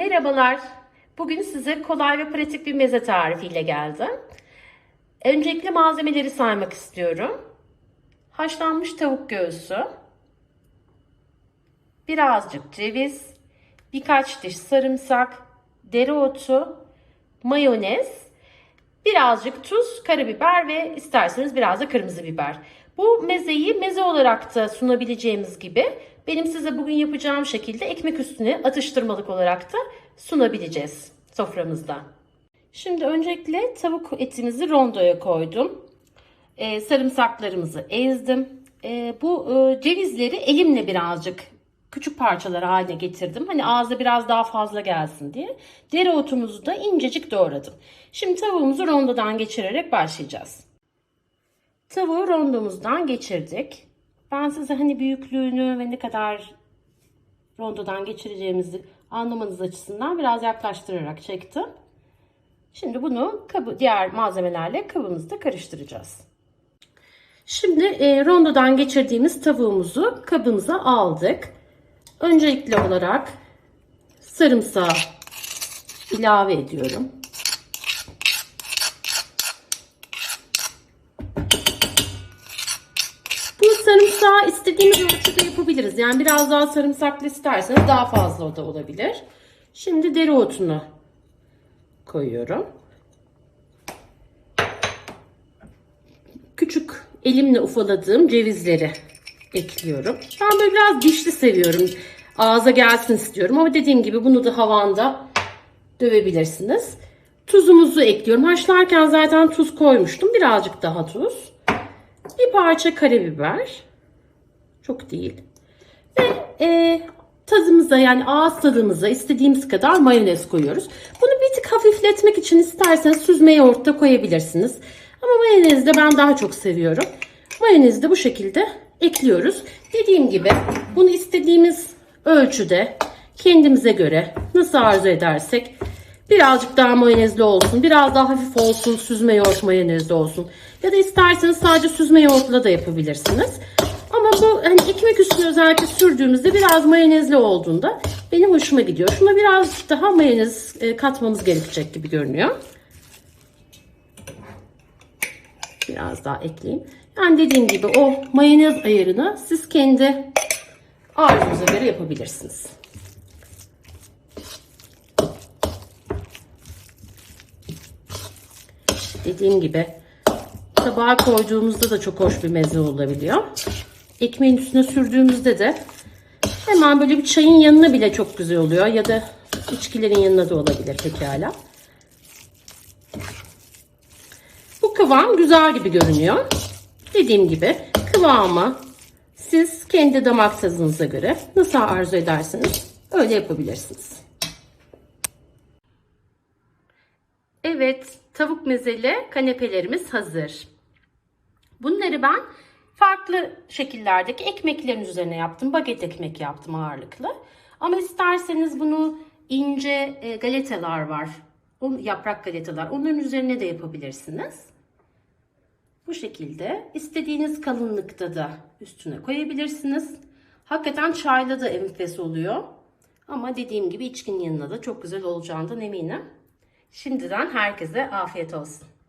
Merhabalar. Bugün size kolay ve pratik bir meze tarifiyle geldim. Öncelikle malzemeleri saymak istiyorum. Haşlanmış tavuk göğsü, birazcık ceviz, birkaç diş sarımsak, dereotu, mayonez, birazcık tuz, karabiber ve isterseniz biraz da kırmızı biber. Bu mezeyi meze olarak da sunabileceğimiz gibi benim size bugün yapacağım şekilde ekmek üstüne atıştırmalık olarak da sunabileceğiz soframızda. Şimdi öncelikle tavuk etimizi rondoya koydum. Ee, sarımsaklarımızı ezdim. Ee, bu e, cevizleri elimle birazcık küçük parçalar haline getirdim. Hani ağza biraz daha fazla gelsin diye. Dereotumuzu da incecik doğradım. Şimdi tavuğumuzu rondodan geçirerek başlayacağız. Tavuğu rondomuzdan geçirdik. Ben size hani büyüklüğünü ve ne kadar rondodan geçireceğimizi anlamanız açısından biraz yaklaştırarak çektim. Şimdi bunu kabı, diğer malzemelerle kabımızda karıştıracağız. Şimdi e, rondodan geçirdiğimiz tavuğumuzu kabımıza aldık. Öncelikli olarak sarımsağı ilave ediyorum. Bu sarımsağı istediğimiz ölçüde yapabiliriz. Yani biraz daha sarımsaklı isterseniz daha fazla da olabilir. Şimdi dereotunu koyuyorum. Küçük elimle ufaladığım cevizleri ekliyorum. Ben böyle biraz dişli seviyorum. Ağza gelsin istiyorum ama dediğim gibi bunu da havanda dövebilirsiniz. Tuzumuzu ekliyorum. Haşlarken zaten tuz koymuştum. Birazcık daha tuz. Bir parça karabiber. Çok değil. Ve e, tadımıza yani ağız tadımıza istediğimiz kadar mayonez koyuyoruz. Bunu bir tık hafifletmek için isterseniz süzme yoğurt koyabilirsiniz. Ama mayonezi de ben daha çok seviyorum. Mayonezi de bu şekilde ekliyoruz. Dediğim gibi bunu istediğimiz ölçüde kendimize göre nasıl arzu edersek birazcık daha mayonezli olsun, biraz daha hafif olsun, süzme yoğurt mayonezli olsun. Ya da isterseniz sadece süzme yoğurtla da yapabilirsiniz. Ama bu hani ekmek üstüne özellikle sürdüğümüzde biraz mayonezli olduğunda benim hoşuma gidiyor. Şuna biraz daha mayonez e, katmamız gerekecek gibi görünüyor. Biraz daha ekleyeyim. Yani dediğim gibi o mayonez ayarını siz kendi arzunuza göre yapabilirsiniz. Dediğim gibi tabağa koyduğumuzda da çok hoş bir meze olabiliyor. Ekmeğin üstüne sürdüğümüzde de hemen böyle bir çayın yanına bile çok güzel oluyor. Ya da içkilerin yanına da olabilir pekala. Kıvam güzel gibi görünüyor. Dediğim gibi kıvamı siz kendi damak tadınıza göre nasıl arzu ederseniz öyle yapabilirsiniz. Evet, tavuk mezeli kanepelerimiz hazır. Bunları ben farklı şekillerdeki ekmeklerin üzerine yaptım. Baget ekmek yaptım ağırlıklı. Ama isterseniz bunu ince e, galetalar var. Yaprak galetalar. Onların üzerine de yapabilirsiniz. Bu şekilde istediğiniz kalınlıkta da üstüne koyabilirsiniz. Hakikaten çayla da enfes oluyor. Ama dediğim gibi içkinin yanına da çok güzel olacağından eminim. Şimdiden herkese afiyet olsun.